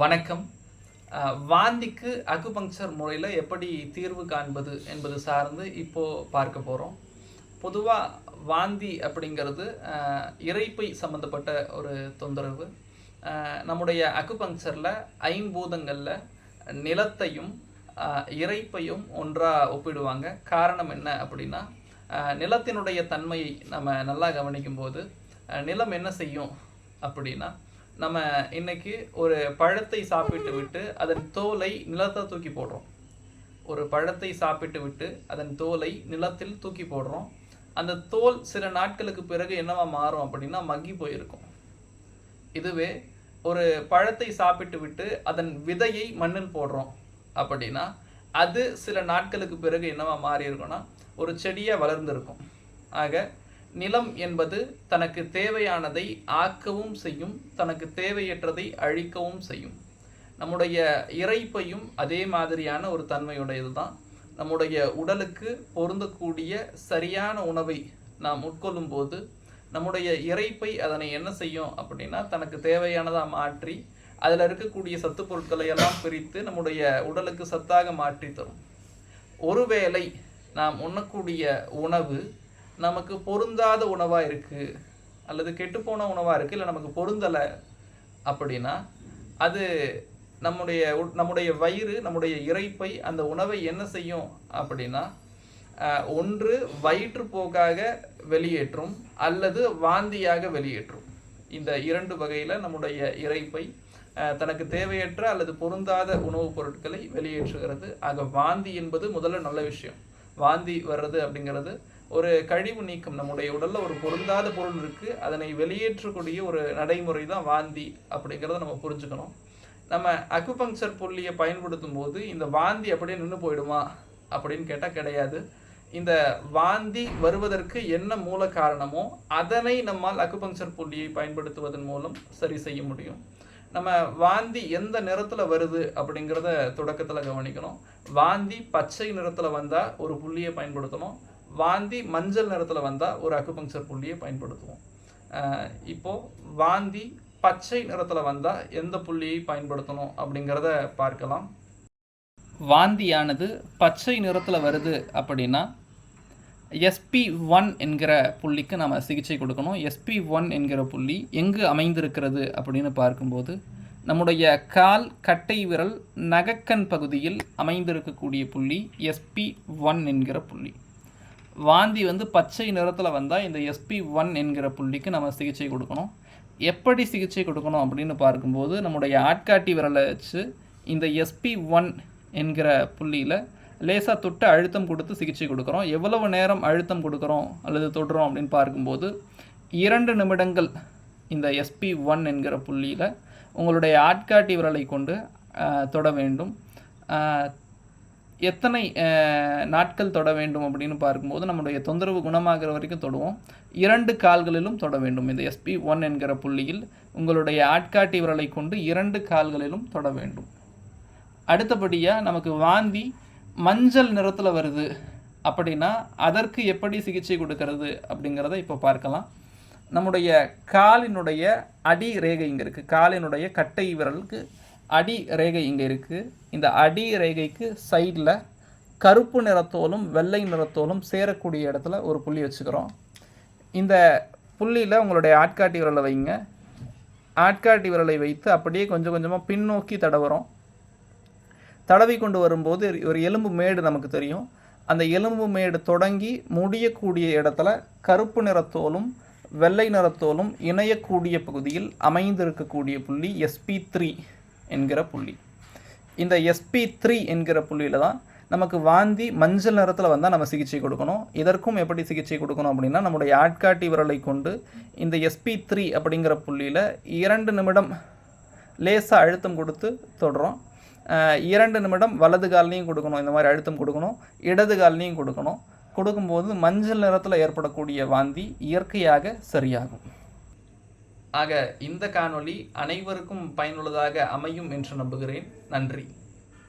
வணக்கம். வாந்திக்கு அக்குபங்க்சர் முறையில் எப்படி தீர்வு காண்பது என்பது சார்ந்து இப்போது பார்க்க போகிறோம் பொதுவாக வாந்தி அப்படிங்கிறது இறைப்பை சம்மந்தப்பட்ட ஒரு தொந்தரவு. நம்முடைய அக்குபங்க்சரில் ஐம்பூதங்களில் நிலத்தையும் இறைப்பையும் ஒன்றாக ஒப்பிடுவாங்க. காரணம் என்ன அப்படின்னா நிலத்தினுடைய தன்மையை நம்ம நல்லா கவனிக்கும் போது நிலம் என்ன செய்யும் அப்படின்னா நம்ம இன்னைக்கு ஒரு பழத்தை சாப்பிட்டு விட்டு அதன் தோலை நிலத்தை தூக்கி போடுறோம். ஒரு பழத்தை சாப்பிட்டு விட்டு அதன் தோலை நிலத்தில் தூக்கி போடுறோம். அந்த தோல் சில நாட்களுக்கு பிறகு என்னவா மாறும் அப்படின்னா மக்கி போயிருக்கும். இதுவே ஒரு பழத்தை சாப்பிட்டு விட்டு அதன் விதையை மண்ணில் போடுறோம் அப்படின்னா அது சில நாட்களுக்கு பிறகு என்னவா மாறி இருக்கும்னா ஒரு செடியா வளர்ந்துருக்கும். ஆக நிலம் என்பது தனக்கு தேவையானதை ஆக்கவும் செய்யும் தனக்கு தேவையற்றதை அழிக்கவும் செய்யும். நம்முடைய இறைப்பையும் அதே மாதிரியான ஒரு தன்மையுடையது தான் நம்முடைய உடலுக்கு பொருந்தக்கூடிய சரியான உணவை நாம் உட்கொள்ளும் போது நம்முடைய இறைப்பை அதனை என்ன செய்யும் அப்படின்னா தனக்கு தேவையானதாக மாற்றி அதில் இருக்கக்கூடிய சத்து பொருட்களை எல்லாம் பிரித்து நம்முடைய உடலுக்கு சத்தாக மாற்றி தரும். ஒருவேளை நாம் உண்ணக்கூடிய உணவு நமக்கு பொருந்தாத உணவாக இருக்குது அல்லது கெட்டுப்போன உணவாக இருக்குது இல்லை நமக்கு பொருந்தலை அப்படின்னா அது நம்முடைய நம்முடைய வயிறு நம்முடைய இறைப்பை அந்த உணவை என்ன செய்யும் அப்படின்னா ஒன்று வயிற்றுப்போக்காக வெளியேற்றும் அல்லது வாந்தியாக வெளியேற்றும். இந்த இரண்டு வகையில் நம்முடைய இறைப்பை தனக்கு தேவையற்ற அல்லது பொருந்தாத உணவுப் பொருட்களை வெளியேற்றுகிறது. ஆக வாந்தி என்பது முதல்ல நல்ல விஷயம். வாந்தி வர்றது அப்படிங்கிறது ஒரு கழிவு நீக்கம் நம்முடைய உடலில் ஒரு பொருந்தாத பொருள் இருக்குது அதனை வெளியேற்றக்கூடிய ஒரு நடைமுறை தான் வாந்தி அப்படிங்கிறத நம்ம புரிஞ்சுக்கணும். நம்ம அக்குபங்க்சர் புள்ளியை பயன்படுத்தும் போது இந்த வாந்தி அப்படியே நின்று போயிடுமா அப்படின்னு கேட்டால் கிடையாது. இந்த வாந்தி வருவதற்கு என்ன மூல காரணமோ அதனை நம்மால் அக்குபங்க்சர் புள்ளியை பயன்படுத்துவதன் மூலம் சரி செய்ய முடியும். நம்ம வாந்தி எந்த நிறத்தில் வருது அப்படிங்கிறத தொடக்கத்தில் கவனிக்கணும். வாந்தி பச்சை நிறத்தில் வந்தால் ஒரு புள்ளியை பயன்படுத்தணும். வாந்தி மஞ்சள் நிறத்தில் வந்தால் ஒரு அக்குபங்சர் புள்ளியை பயன்படுத்துவோம். இப்போது வாந்தி பச்சை நிறத்தில் வந்தால் எந்த புள்ளியை பயன்படுத்தணும் அப்படிங்கிறத பார்க்கலாம். வாந்தியானது பச்சை நிறத்தில் வருது அப்படின்னா எஸ்பி ஒன் என்கிற புள்ளிக்கு நம்ம சிகிச்சை கொடுக்கணும். எஸ்பி ஒன் என்கிற புள்ளி எங்கு அமைந்திருக்கிறது அப்படின்னு பார்க்கும்போது நம்முடைய கால் கட்டை விரல் நகக்கண் பகுதியில் அமைந்திருக்கக்கூடிய புள்ளி எஸ்பி ஒன் என்கிற புள்ளி. வாந்தி வந்து பச்சை நிறத்தில் வந்தால் இந்த எஸ்பி ஒன் என்கிற புள்ளிக்கு நம்ம சிகிச்சை கொடுக்கணும். எப்படி சிகிச்சை கொடுக்கணும் அப்படின்னு பார்க்கும்போது நம்முடைய ஆட்காட்டி விரலை வச்சு இந்த எஸ்பி ஒன் என்கிற புள்ளியில் லேசாக தொட்டு அழுத்தம் கொடுத்து சிகிச்சை கொடுக்குறோம். எவ்வளவு நேரம் அழுத்தம் கொடுக்குறோம் அல்லது தொடுறோம் அப்படின்னு பார்க்கும்போது இரண்டு நிமிடங்கள் இந்த எஸ்பி ஒன் என்கிற புள்ளியில் உங்களுடைய ஆட்காட்டி விரலை கொண்டு தொட வேண்டும். எத்தனை நாட்கள் தொட வேண்டும் அப்படின்னு பார்க்கும்போது நம்முடைய தொந்தரவு குணமாகிற வரைக்கும் தொடுவோம். இரண்டு கால்களிலும் தொட வேண்டும். இந்த எஸ்பி ஒன் என்கிற புள்ளியில் உங்களுடைய ஆட்காட்டி விரலை கொண்டு இரண்டு கால்களிலும் தொட வேண்டும். அடுத்தபடியாக நமக்கு வாந்தி மஞ்சள் நிறத்தில் வருது அப்படின்னா அதற்கு எப்படி சிகிச்சை கொடுக்கறது அப்படிங்கிறத இப்போ பார்க்கலாம். நம்முடைய காலினுடைய அடி ரேகை இங்கே இருக்குது காலினுடைய கட்டை விரலுக்கு அடி ரேகை இங்கே இருக்குது இந்த அடி ரேகைக்கு சைடில் கருப்பு நிறத்தோலும் வெள்ளை நிறத்தோலும் சேரக்கூடிய இடத்துல ஒரு புள்ளி வச்சுக்கிறோம். இந்த புள்ளியில் உங்களுடைய ஆட்காட்டி விரலை வைங்க. ஆட்காட்டி விரலை வைத்து அப்படியே கொஞ்சம் கொஞ்சமாக பின்னோக்கி தடவுறோம். தடவி கொண்டு வரும்போது ஒரு எலும்பு மேடு நமக்கு தெரியும். அந்த எலும்பு மேடு தொடங்கி முடியக்கூடிய இடத்துல கருப்பு நிறத்தோலும் வெள்ளை நிறத்தோலும் இணையக்கூடிய பகுதியில் அமைந்திருக்கக்கூடிய புள்ளி எஸ்பி த்ரீ என்கிற புள்ளி. இந்த எஸ்பி த்ரீ என்கிற புள்ளியில் தான் நமக்கு வாந்தி மஞ்சள் நிறத்தில் வந்தால் நம்ம சிகிச்சை கொடுக்கணும். இதற்கும் எப்படி சிகிச்சை கொடுக்கணும் அப்படின்னா நம்முடைய ஆட்காட்டி விரலை கொண்டு இந்த எஸ்பி த்ரீ அப்படிங்கிற புள்ளியில் இரண்டு நிமிடம் லேசாக அழுத்தம் கொடுத்து தொடுறோம். இரண்டு நிமிடம் வலது கால்லையும் கொடுக்கணும். இந்த மாதிரி அழுத்தம் கொடுக்கணும். இடது கால்லையும் கொடுக்கணும். கொடுக்கும்போது மஞ்சள் நிறத்தில் ஏற்படக்கூடிய வாந்தி இயற்கையாக சரியாகும். ஆக இந்த காணொளி அனைவருக்கும் பயனுள்ளதாக அமையும் என்று நம்புகிறேன். நன்றி.